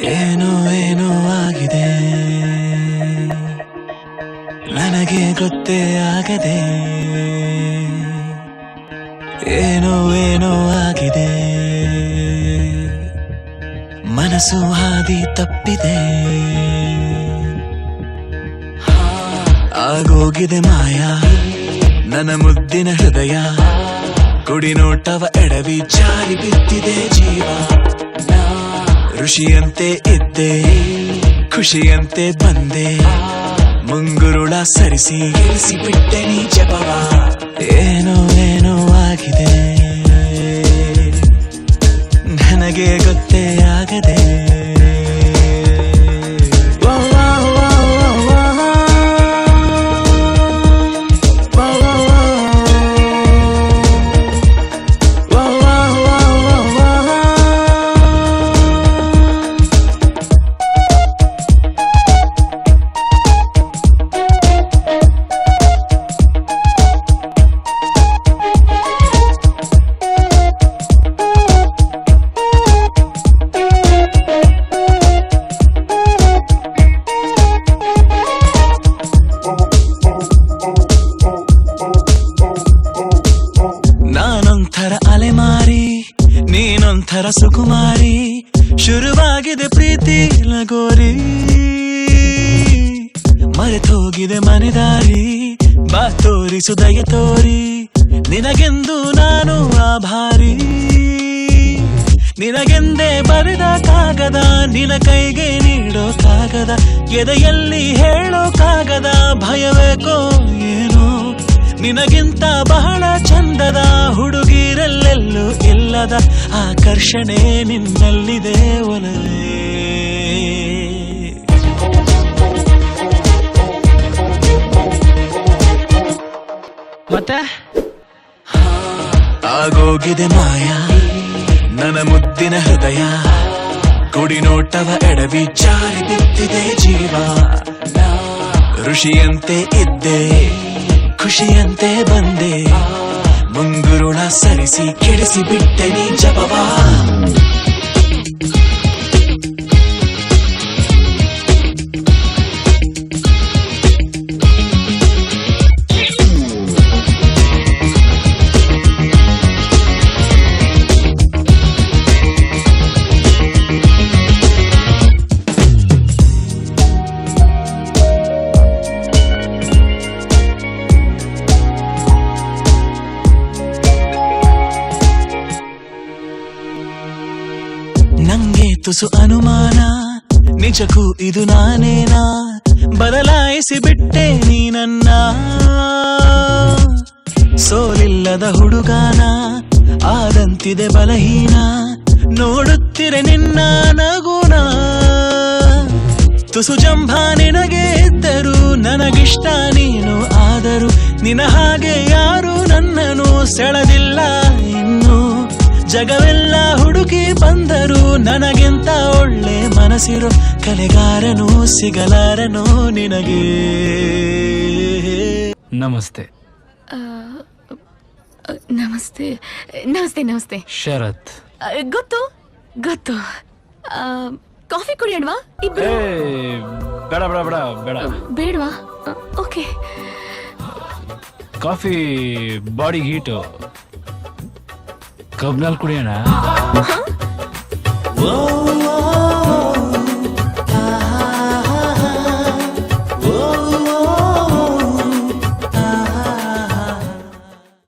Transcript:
ಏನೋ ಏನೋ ಆಗಿದೆ. ನನಗೆ ಗೊತ್ತೇ ಆಗದೆ. ಏನೋ ಏನೋ ಆಗಿದೆ. ಮನಸ್ಸು ಹಾದಿ ತಪ್ಪಿದೆ. ಆಗೋಗಿದೆ ಮಾಯ, ನನ್ನ ಮುದ್ದಿನ ಹೃದಯ. ಕುಡಿನೋಟವ ಎಡವಿ ಜಾರಿ ಬಿದ್ದಿದೆ ಜೀವ. ಋಷಿಯಂತೆ ಇದ್ದೆ ಖುಷಿಯಂತೆ ಬಂದೆ ಮುಂಗುರುಳ ಸರಿಸಿ ಇಳಿಸಿ ಬಿಟ್ಟೆ ನೀ ಜಪವ ಏನೋ ನೀನೊಂಥರ ಸುಕುಮಾರಿ, ಶುರುವಾಗಿದೆ ಪ್ರೀತಿ ಲಗೋರಿ ಮರೆತೋಗಿದೆ ಮನೆದಾರಿ ಬಾ ತೋರಿಸು ದಯ ತೋರಿ. ನಿನಗೆಂದು ನಾನು ಆಭಾರಿ. ನಿನಗೆಂದೇ ಬರೆದ ಕಾಗದ ನಿನ ಕೈಗೆ ನೀಡೋ ಕಾಗದ, ಎದೆಯಲ್ಲಿ ಹೇಳೋ ಕಾಗದ ಭಯವೇಕೋ ಏನೋ. ನಿನಗಿಂತ ಬಹಳ ಚಂದದ ಹುಡುಗಿರಲ್ಲೆಲ್ಲೂ ಇಲ್ಲದ ಆಕರ್ಷಣೆ ನಿನ್ನಲ್ಲಿದೆ ಒಲವೇ. ಮತ್ತೆ? ಆಗೋಗಿದೆ ಮಾಯ ನನ್ನ ಮುದ್ದಿನ ಹೃದಯ ಕುಡಿ ನೋಟವ ಎಡವಿ ಜಾರಿ ಬಿದ್ದಿದೆ ಜೀವ. ಋಷಿಯಂತೆ ಇದ್ದೆ. ಖುಷಿಯಂತೆ ಬಂದೆ. ಮುಂದುರುಳ ಸರಿಸಿ ಕೆಡಿಸಿ ಬಿಟ್ಟೆ ನೀ ಜಪವಾ ತುಸು ಅನುಮಾನ. ನಿಜಕ್ಕೂ ಇದು ನಾನೇನಾ? ಬದಲಾಯಿಸಿ ಬಿಟ್ಟೆ ನೀ ನನ್ನ. ಸೋಲಿಲ್ಲದ ಹುಡುಗಾನ, ಆದಂತಿದೆ ಬಲಹೀನ. ನೋಡುತ್ತಿರೆ ನಿನ್ನ ನಗುನ. ತುಸು ಜಂಭ ನಿನಗೆ ಇದ್ದರು ನನಗಿಷ್ಟ ನೀನು. ಆದರೂ ನಿನ ಹಾಗೆ ಯಾರು ನನ್ನನ್ನು ಸೆಳೆದಿಲ್ಲ. ಜಗವೆಲ್ಲ ಹುಡುಕಿ ಬಂದರು ನನಗಿಂತ ಒಳ್ಳೆ ಮನಸ್ಸಿರೋ ಕಲೆಗಾರನು ಸಿಗಲಾರನು ನಿನಗೆ? ನಮಸ್ತೆ. ನಮಸ್ತೆ ನಮಸ್ತೆ ನಮಸ್ತೆ. ಶರತ್. ಗೊತ್ತು ಗೊತ್ತು. ಕಾಫಿ ಕುಡಿಯೋಣವಾ ಏ ಇಬ್ರು? ಬೇಡ ಬೇಡ ಬೇಡ ಬೇಡ. ಬೇಡವಾ? ಓಕೆ. Coffee body heat. కబ్నాలు కూడానా